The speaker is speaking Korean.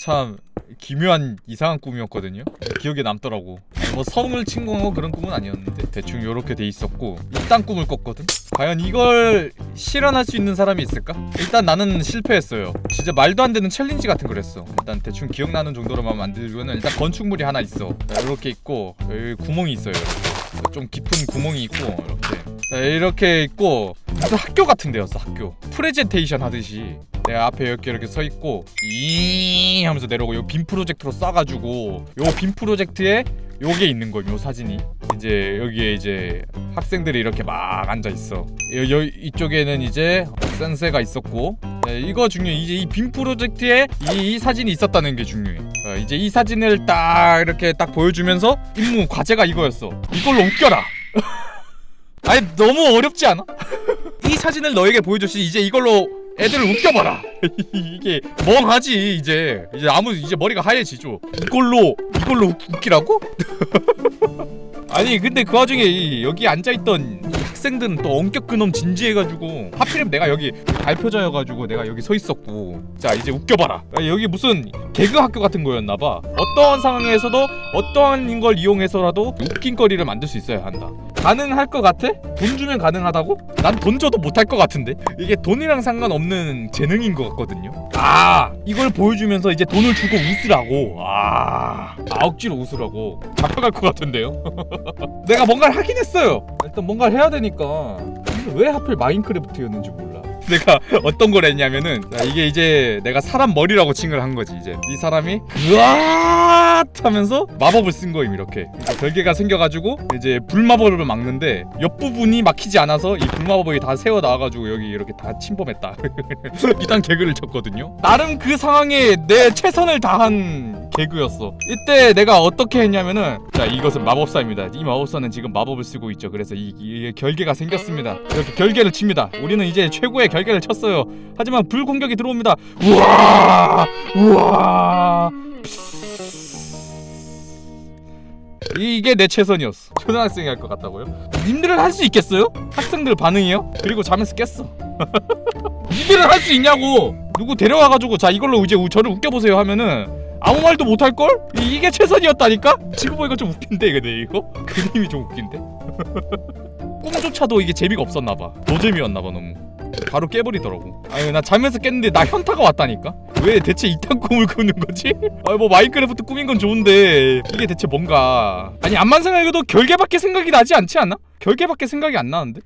참 기묘한 이상한 꿈이었거든요. 기억에 남더라고. 뭐 성을 침공하고 그런 꿈은 아니었는데 대충 요렇게 돼 있었고 이딴 꿈을 꿨거든. 과연 이걸 실현할 수 있는 사람이 있을까? 일단 나는 실패했어요. 진짜 말도 안 되는 챌린지 같은 걸 했어. 일단 대충 기억나는 정도로만 만들고는 일단 건축물이 하나 있어. 이렇게 있고 여기 구멍이 있어요. 좀 깊은 구멍이 있고 이렇게. 자, 이렇게 있고 무슨 학교 같은 데였어 학교. 프레젠테이션 하듯이 내가 앞에 이렇게 이렇게 서 있고 이 하면서 내려오고 요 빔 프로젝트로 쏴가지고 요 빔 프로젝트에 요게 있는 거임 요 사진이. 이제 여기에 이제 학생들이 이렇게 막 앉아 있어. 여, 여, 이쪽에는 이제 센세가 있었고 네, 이거 중요해. 이제 이 빔 프로젝트에 이, 이 사진이 있었다는 게 중요해. 어, 이제 이 사진을 딱 이렇게 딱 보여주면서 임무 과제가 이거였어. 이걸로 웃겨라. 아니 너무 어렵지 않아? 이 사진을 너에게 보여줬으니 이제 이걸로 애들을 웃겨봐라. 이게 멍하지 이제 이제 아무 이제 머리가 하얘지죠. 이걸로 이걸로 웃, 웃기라고? 아니 근데 그 와중에 이, 여기 앉아있던 이 학생들은 또 원격 그놈 진지해가지고 하필이면 내가 여기 발표자여가지고 내가 여기 서 있었고 자 이제 웃겨봐라 아, 여기 무슨 개그 학교 같은 거였나봐 어떠한 상황에서도 어떠한 걸 이용해서라도 웃긴 거리를 만들 수 있어야 한다 가능할 것 같아? 돈 주면 가능하다고? 난 돈 줘도 못할 것 같은데 이게 돈이랑 상관없는 재능인 것 같거든요 아 이걸 보여주면서 이제 돈을 주고 웃으라고 아, 아 억지로 웃으라고 잡혀갈 것 같은데요 내가 뭔가를 하긴 했어요. 일단 뭔가를 해야 되니까. 왜 하필 마인크래프트였는지 몰라. 내가 어떤 걸 했냐면은 자, 이게 이제 내가 사람 머리라고 칭을 한 거지 이제. 이 사람이 으아 하면서 마법을 쓴 거임 이렇게 그러니까 별개가 생겨가지고 이제 불마법을 막는데 옆 부분이 막히지 않아서 이 불마법이 다 세워 나와가지고 여기 이렇게 다 침범했다 이딴 개그를 쳤거든요 나름 그 상황에 내 최선을 다한 개그였어 이때 내가 어떻게 했냐면은 자 이것은 마법사입니다 이 마법사는 지금 마법을 쓰고 있죠 그래서 이, 이 결계가 생겼습니다 이렇게 결계를 칩니다 우리는 이제 최고의 결계를 쳤어요 하지만 불 공격이 들어옵니다 우와 우와 이게 내 최선이었어 초등학생이 할 것 같다고요? 님들은 할 수 있겠어요? 학생들 반응이요? 그리고 잠에서 깼어 니들은 할 수 있냐고 누구 데려와가지고 자 이걸로 이제 우- 저를 웃겨보세요 하면은 아무 말도 못할걸? 이- 이게 최선이었다니까? 지금 보니까 좀 웃긴데 근데 이거? 그림이 좀 웃긴데? 꿈조차도 이게 재미가 없었나 봐 노잼이었나 봐 너무 바로 깨버리더라고 아니 나 자면서 깼는데 나 현타가 왔다니까? 왜 대체 이딴 꿈을 꾸는 거지? 아니 뭐 마인크래프트 꿈인 건 좋은데 이게 대체 뭔가 아니 암만 생각해도 결계밖에 생각이 나지 않지 않나? 결계밖에 생각이 안 나는데?